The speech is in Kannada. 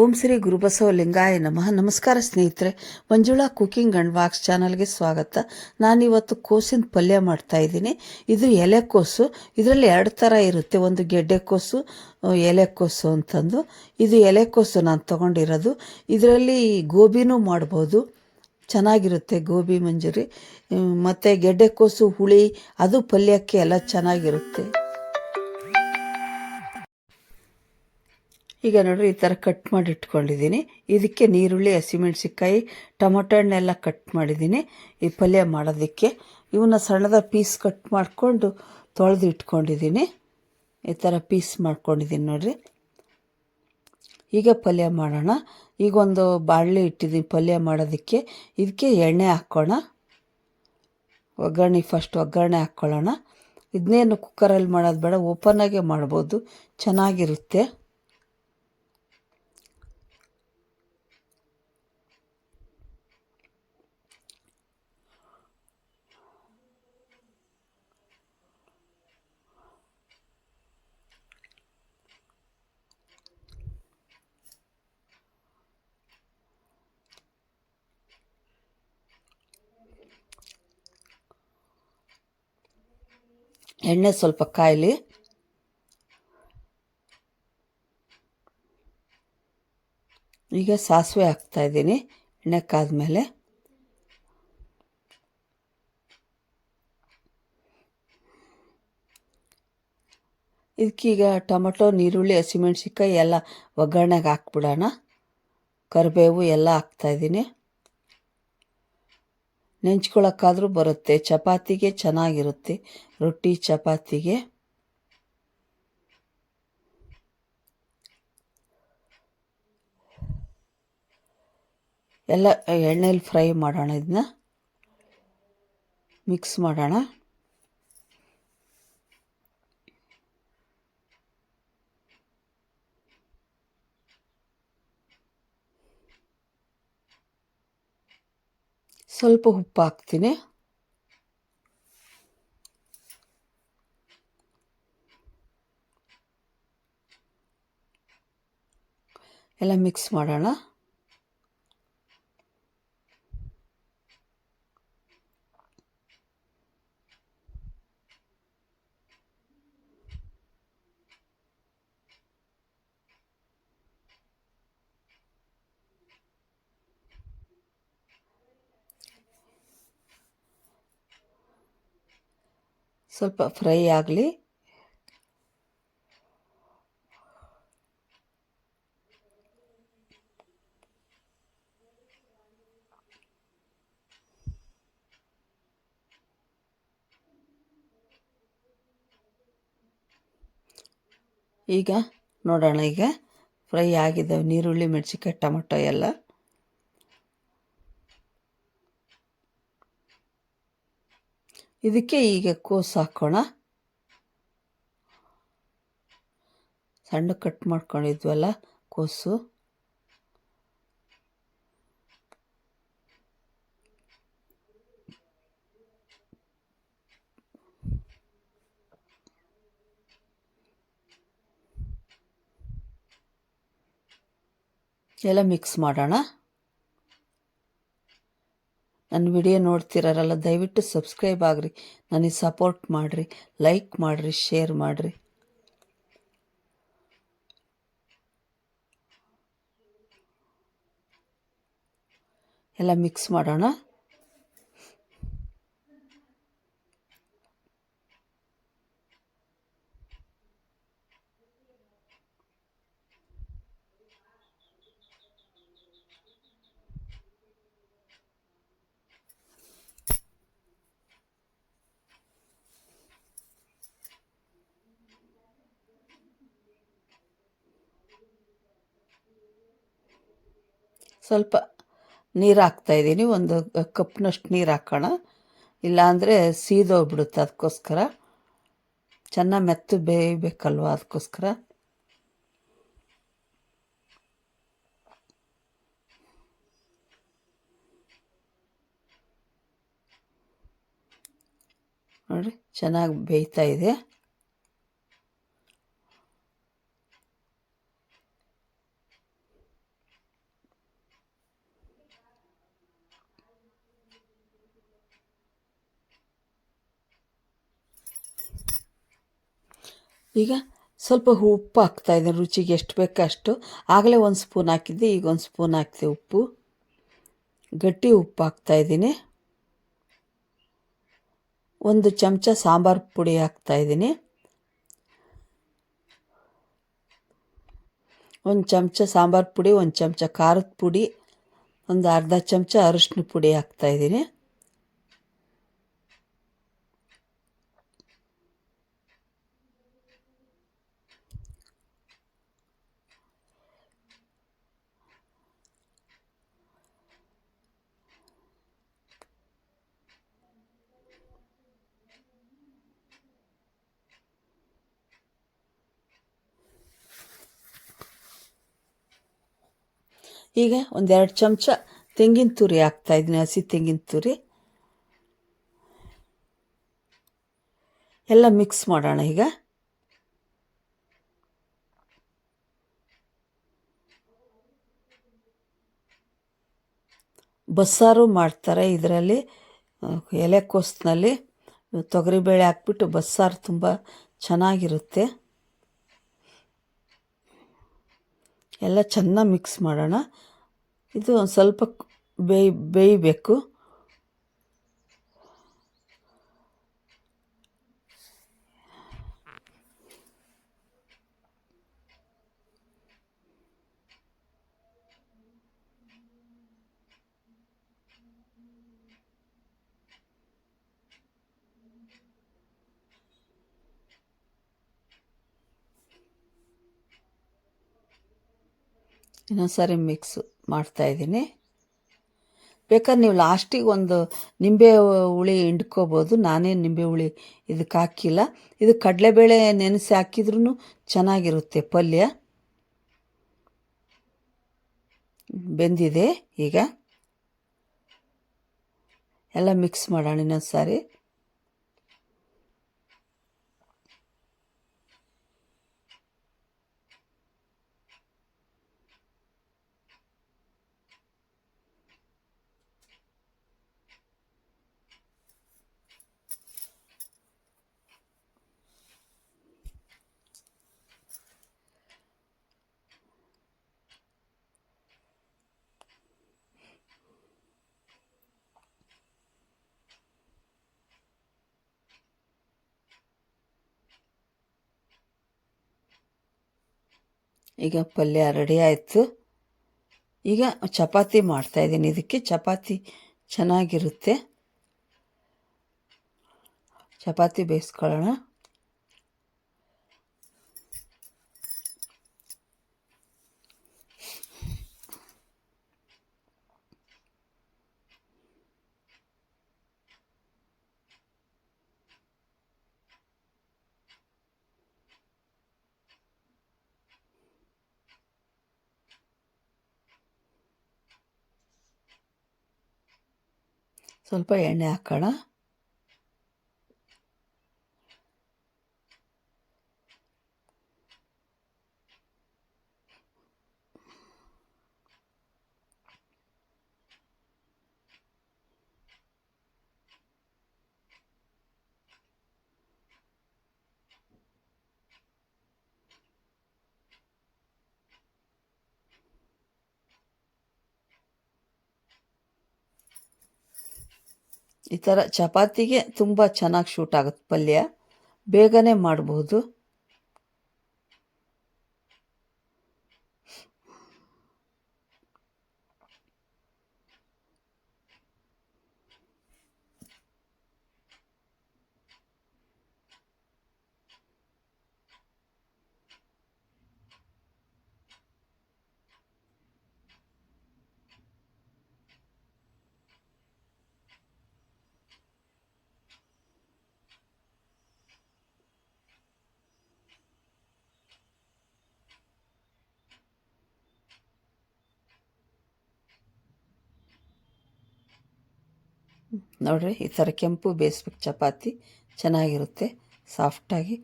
ಓಂ ಶ್ರೀ ಗುರುಬಸವ ಲಿಂಗಾಯ ನಮಃ. ನಮಸ್ಕಾರ ಸ್ನೇಹಿತರೆ, ಮಂಜುಳಾ ಕುಕಿಂಗ್ ಆ್ಯಂಡ್ ವಾಕ್ಸ್ ಚಾನಲ್ಗೆ ಸ್ವಾಗತ. ನಾನಿವತ್ತು ಕೋಸಿನ ಪಲ್ಯ ಮಾಡ್ತಾ ಇದ್ದೀನಿ. ಇದು ಎಲೆಕೋಸು ಇದರಲ್ಲಿ ಎರಡು ಥರ ಇರುತ್ತೆ. ಒಂದು ಗೆಡ್ಡೆಕೋಸು ಎಲೆಕೋಸು ಅಂತಂದು. ಇದು ಎಲೆಕೋಸು ನಾನು ತೊಗೊಂಡಿರೋದು. ಇದರಲ್ಲಿ ಗೋಬಿನೂ ಮಾಡ್ಬೋದು. ಚೆನ್ನಾಗಿರುತ್ತೆ ಗೋಬಿ ಮಂಜೂರಿ. ಮತ್ತು ಗೆಡ್ಡೆಕೋಸು ಹುಳಿ, ಅದು ಪಲ್ಯಕ್ಕೆ ಎಲ್ಲ ಚೆನ್ನಾಗಿರುತ್ತೆ. ಈಗ ನೋಡ್ರಿ ಈ ಥರ ಕಟ್ ಮಾಡಿ ಇಟ್ಕೊಂಡಿದ್ದೀನಿ. ಇದಕ್ಕೆ ನೀರುಳ್ಳಿ ಹಸಿಮೆಣ್ಸಿಕಾಯಿ ಟೊಮೊಟೊ ಹಣ್ಣೆಲ್ಲ ಕಟ್ ಮಾಡಿದ್ದೀನಿ. ಈ ಪಲ್ಯ ಮಾಡೋದಕ್ಕೆ. ಇವನ್ನ ಸಣ್ಣದ ಪೀಸ್ ಕಟ್ ಮಾಡಿಕೊಂಡು ತೊಳೆದು ಇಟ್ಕೊಂಡಿದ್ದೀನಿ. ಈ ಥರ ಪೀಸ್ ಮಾಡ್ಕೊಂಡಿದ್ದೀನಿ ನೋಡ್ರಿ. ಈಗ ಪಲ್ಯ ಮಾಡೋಣ. ಈಗ ಒಂದು ಬಾಣಲೆ ಇಟ್ಟಿದ್ದೀನಿ ಪಲ್ಯ ಮಾಡೋದಕ್ಕೆ. ಇದಕ್ಕೆ ಎಣ್ಣೆ ಹಾಕ್ಕೋಣ ಒಗ್ಗರಣೆ ಫಸ್ಟ್ ಒಗ್ಗರಣೆ ಹಾಕ್ಕೊಳ್ಳೋಣ ಇದನ್ನೇನು ಕುಕ್ಕರಲ್ಲಿ ಮಾಡೋದು ಬೇಡ ಓಪನ್ನಾಗೆ ಮಾಡ್ಬೋದು. ಚೆನ್ನಾಗಿರುತ್ತೆ. ಎಣ್ಣೆ ಸ್ವಲ್ಪ ಕಾಯಲಿ. ಈಗ ಸಾಸಿವೆ ಹಾಕ್ತಾಯಿದ್ದೀನಿ ಎಣ್ಣೆ ಕಾದ್ಮೇಲೆ. ಇದಕ್ಕೀಗ ಟೊಮೆಟೊ ನೀರುಳ್ಳಿ ಹಸಿಮೆಣ್ಸಿಕಾಯಿ ಎಲ್ಲ ಒಗ್ಗರಣೆಗೆ ಹಾಕ್ಬಿಡೋಣ. ಕರಿಬೇವು ಎಲ್ಲ ಹಾಕ್ತಾಯಿದ್ದೀನಿ ನೆಂಚ್ಕೊಳಕ್ಕಾದ್ರೂ ಬರುತ್ತೆ. ಚಪಾತಿಗೆ ಚೆನ್ನಾಗಿರುತ್ತೆ. ರೊಟ್ಟಿ ಚಪಾತಿಗೆ. ಎಲ್ಲ ಎಣ್ಣೆಲಿ ಫ್ರೈ ಮಾಡೋಣ ಇದನ್ನ. ಮಿಕ್ಸ್ ಮಾಡೋಣ. ಸ್ವಲ್ಪ ಉಪ್ಪು ಹಾಕ್ತೀನಿ. ಎಲ್ಲ ಮಿಕ್ಸ್ ಮಾಡೋಣ. ಸ್ವಲ್ಪ ಫ್ರೈ ಆಗಲಿ. ಈಗ ನೋಡೋಣ ಈಗ ಫ್ರೈ ಆಗಿದ್ದಾವೆ ನೀರುಳ್ಳಿ ಮೆಣಸಿನ್ಕಾಯಿ ಟೊಮೊಟೊ ಎಲ್ಲ. ಇದಕ್ಕೆ ಈಗ ಕೋಸು ಹಾಕೋಣ. ಸಣ್ಣ ಕಟ್ ಮಾಡ್ಕೊಂಡಿದ್ವಲ್ಲ ಕೋಸು. ಎಲ್ಲ ಮಿಕ್ಸ್ ಮಾಡೋಣ. ನನ್ನ ವಿಡಿಯೋ ನೋಡ್ತಿರಲ್ಲ, ದಯವಿಟ್ಟು ಸಬ್ಸ್ಕ್ರೈಬ್ ಆಗಿರಿ. ನನಗೆ ಸಪೋರ್ಟ್ ಮಾಡಿರಿ ಲೈಕ್ ಮಾಡಿರಿ ಶೇರ್ ಮಾಡಿರಿ. ಎಲ್ಲ ಮಿಕ್ಸ್ ಮಾಡೋಣ. ಸ್ವಲ್ಪ ನೀರು ಹಾಕ್ತಾಯಿದ್ದೀನಿ ಒಂದು ಕಪ್ನಷ್ಟು ನೀರು ಹಾಕೋಣ. ಇಲ್ಲಾಂದರೆ ಸೀದೋಗ್ಬಿಡುತ್ತೆ ಅದಕ್ಕೋಸ್ಕರ ಚೆನ್ನಾಗಿ ಮೆತ್ತು ಬೇಯಬೇಕಲ್ವ ಅದಕ್ಕೋಸ್ಕರ ನೋಡಿ ಚೆನ್ನಾಗಿ ಬೇಯ್ತಾ ಇದೆ. ಈಗ ಸ್ವಲ್ಪ ಉಪ್ಪು ಹಾಕ್ತಾ ಇದ್ದೀನಿ ರುಚಿಗೆ ಎಷ್ಟು ಬೇಕೋ ಅಷ್ಟು. ಆಗಲೇ ಒಂದು ಸ್ಪೂನ್ ಹಾಕಿದ್ದೆ. ಈಗ ಒಂದು ಸ್ಪೂನ್ ಹಾಕ್ತೆ ಉಪ್ಪು. ಗಟ್ಟಿ ಉಪ್ಪು ಹಾಕ್ತಾ ಇದ್ದೀನಿ. ಒಂದು ಚಮಚ ಸಾಂಬಾರು ಪುಡಿ ಹಾಕ್ತಾ ಇದ್ದೀನಿ. ಒಂದು ಚಮಚ ಸಾಂಬಾರು ಪುಡಿ, ಒಂದು ಚಮಚ ಖಾರದ ಪುಡಿ, ಒಂದು ಅರ್ಧ ಚಮಚ ಅರಿಶಿನ ಪುಡಿ ಹಾಕ್ತಾ ಇದ್ದೀನಿ ಈಗ ಒಂದೆರಡು ಚಮಚ ತೆಂಗಿನ ತುರಿ ಹಾಕ್ತಾಯಿದ್ದೀನಿ ಹಸಿ ತೆಂಗಿನ ತುರಿ. ಎಲ್ಲ ಮಿಕ್ಸ್ ಮಾಡೋಣ ಈಗ. ಬಸ್ಸಾರು ಮಾಡ್ತಾರೆ ಇದರಲ್ಲಿ ಎಲೆಕೋಸಿನಲ್ಲಿ ತೊಗರಿಬೇಳೆ ಹಾಕ್ಬಿಟ್ಟು ಬಸ್ಸಾರು ತುಂಬ ಚೆನ್ನಾಗಿರುತ್ತೆ. ಎಲ್ಲ ಚೆನ್ನಾಗಿ ಮಿಕ್ಸ್ ಮಾಡೋಣ. ಇದು ಒಂದು ಸ್ವಲ್ಪ ಬೇಯ್ ಬೇಯಬೇಕು. ಇನ್ನೊಂದು ಸಾರಿ ಮಿಕ್ಸ್ ಮಾಡ್ತಾಯಿದ್ದೀನಿ ಬೇಕಾದ್ರೆ ನೀವು ಲಾಸ್ಟಿಗೆ ಒಂದು ನಿಂಬೆ ಹುಳಿ ಹಿಂಡ್ಕೋಬೋದು. ನಾನೇ ನಿಂಬೆ ಹುಳಿ ಇದಕ್ಕೆ ಹಾಕಿಲ್ಲ. ಇದು ಕಡಲೆಬೇಳೆ ನೆನೆಸಿ ಹಾಕಿದ್ರೂ ಚೆನ್ನಾಗಿರುತ್ತೆ ಪಲ್ಯ. ಬೆಂದಿದೆ ಈಗ. ಎಲ್ಲ ಮಿಕ್ಸ್ ಮಾಡೋಣ ಇನ್ನೊಂದು ಸಾರಿ ಈಗ ಪಲ್ಯ ರೆಡಿ ಆಯಿತು. ಈಗ ಚಪಾತಿ ಮಾಡ್ತಾಯಿದ್ದೀನಿ ಇದಕ್ಕೆ ಚಪಾತಿ ಚೆನ್ನಾಗಿರುತ್ತೆ. ಚಪಾತಿ ಬೇಯಿಸ್ಕೊಳ್ಳೋಣ. ಸ್ವಲ್ಪ ಎಣ್ಣೆ ಹಾಕೋಣ. ಈ ಥರ ಚಪಾತಿಗೆ ತುಂಬ ಚೆನ್ನಾಗಿ ಶೂಟ್ ಆಗುತ್ತೆ ಪಲ್ಯ. ಬೇಗನೆ ಮಾಡ್ಬೋದು. ನೋಡಿರಿ ಈ ಥರ ಕೆಂಪು ಬೇಯಿಸ್ಬೇಕು ಚಪಾತಿ ಚೆನ್ನಾಗಿರುತ್ತೆ ಸಾಫ್ಟಾಗಿ